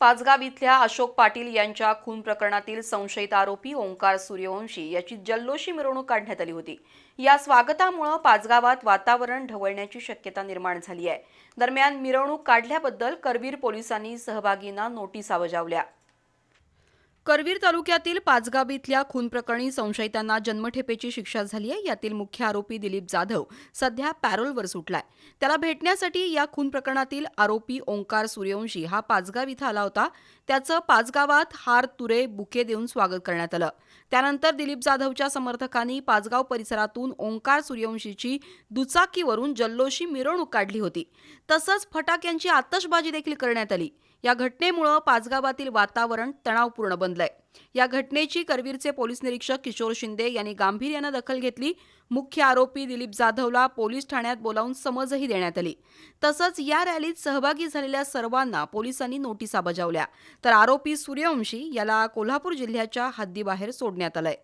पाचगाव इथल्या अशोक पाटील यांच्या खून प्रकरणातील संशयित आरोपी ओंकार सूर्यवंशी याची जल्लोषी मिरवणूक काढण्यात आली होती. या स्वागतामुळं पाचगावात वातावरण ढवळण्याची शक्यता निर्माण झाली आहे. दरम्यान मिरवणूक काढल्याबद्दल करवीर पोलिसांनी सहभागींना नोटिसा बजावल्या करवीर तालुक्यातील पाचगाव इथल्या खून प्रकरणी संशयितांना जन्मठेपेची शिक्षा झाली आहे. यातील मुख्य आरोपी दिलीप जाधव सध्या पॅरोलवर सुटलाय. त्याला भेटण्यासाठी या खून प्रकरणातील आरोपी ओंकार सूर्यवंशी हा पाचगाव इथं आला होता. त्याचं पाचगावात हार तुरे बुके देऊन स्वागत करण्यात आलं. त्यानंतर दिलीप जाधवच्या समर्थकांनी पाचगाव परिसरातून ओंकार सूर्यवंशीची दुचाकीवरून जल्लोषी मिरवणूक काढली होती. तसंच फटाक्यांची आतषबाजी देखील करण्यात आली. या घटनेमुळं पाचगावातील वातावरण तणावपूर्ण बनलंय. या घटनेची करवीरचे पोलीस निरीक्षक किशोर शिंदे यांनी गांभीर्यानं दखल घेतली. मुख्य आरोपी दिलीप जाधवला पोलीस ठाण्यात बोलावून समजही देण्यात आली. तसंच या रॅलीत सहभागी झालेल्या सर्वांना पोलिसांनी नोटिसा बजावल्या. तर आरोपी सूर्यवंशी याला कोल्हापूर जिल्ह्याच्या हद्दीबाहेर सोडण्यात आलंय.